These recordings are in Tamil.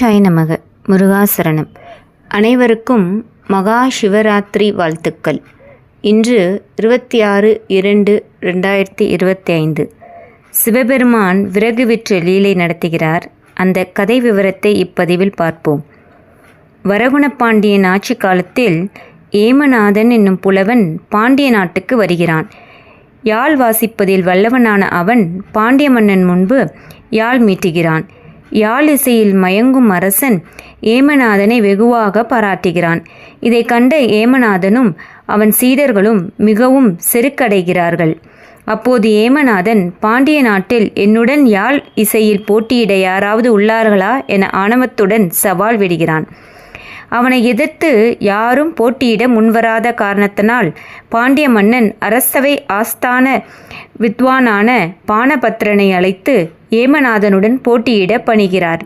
ஷாய் நமக முருகாசரணம். அனைவருக்கும் மகா சிவராத்திரி வாழ்த்துக்கள். இன்று இருபத்தி ஆறு இரண்டு ரெண்டாயிரத்தி இருபத்தி ஐந்து சிவபெருமான் விறகு விற்று லீலை நடத்துகிறார். அந்த கதை விவரத்தை இப்பதிவில் பார்ப்போம். வரகுண பாண்டியன் ஆட்சி காலத்தில் ஏமநாதன் என்னும் புலவன் பாண்டிய நாட்டுக்கு வருகிறான். யாழ் வாசிப்பதில் வல்லவனான அவன் பாண்டிய மன்னன் முன்பு யாழ் மீட்டுகிறான். யாழ் இசையில் மயங்கும் அரசன் ஏமநாதனை வெகுவாக பாராட்டுகிறான். இதை கண்ட ஏமநாதனும் அவன் சீடர்களும் மிகவும் செருக்கடைகிறார்கள். அப்போது ஏமநாதன் பாண்டிய நாட்டில் என்னுடன் யாழ் இசையில் போட்டியிட யாராவது உள்ளார்களா? என ஆணவத்துடன் சவால் விடுகிறான். அவனை எதிர்த்து யாரும் போட்டியிட முன்வராத காரணத்தினால் பாண்டிய மன்னன் அரசவை ஆஸ்தான வித்வானான பானபத்திரனை அழைத்து ஏமநாதனுடன் போட்டியிட பணிகிறார்.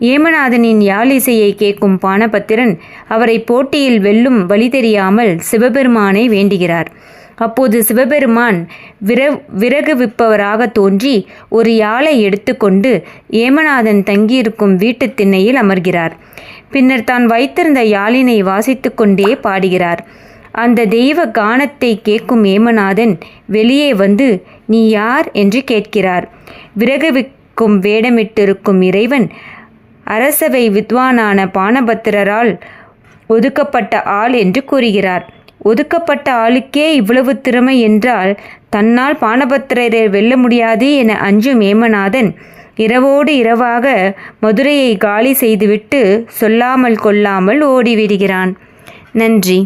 ஏமநாதனின் யாழிசையை கேட்கும் பானபத்திரன் அவரை போட்டியில் வெல்லும் வழி தெரியாமல் சிவபெருமானை வேண்டுகிறார். அப்போது சிவபெருமான் விர விறகு விற்பவராக தோன்றி ஒரு யாழை எடுத்துக்கொண்டு ஏமநாதன் தங்கியிருக்கும் வீட்டுத் திண்ணையில் அமர்கிறார். பின்னர் தான் வைத்திருந்த யாழினை வாசித்து கொண்டே பாடுகிறார். அந்த தெய்வ கானத்தை கேட்கும் ஏமநாதன் வெளியே வந்து நீ யார்? என்று கேட்கிறார். விறகு விற்கும் வேடமிட்டிருக்கும் இறைவன் அரசவை வித்வானான பானபத்திரரால் ஒதுக்கப்பட்ட ஆள் என்று கூறுகிறார். ஒதுக்கப்பட்ட ஆளுக்கே இவ்வளவு திறமை என்றால் தன்னால் பானபத்திரரை வெல்ல முடியாது என அஞ்சும் ஏமநாதன் இரவோடு இரவாக மதுரையை காலி செய்துவிட்டு சொல்லாமல் கொள்ளாமல் ஓடிவிடுகிறான். நன்றி.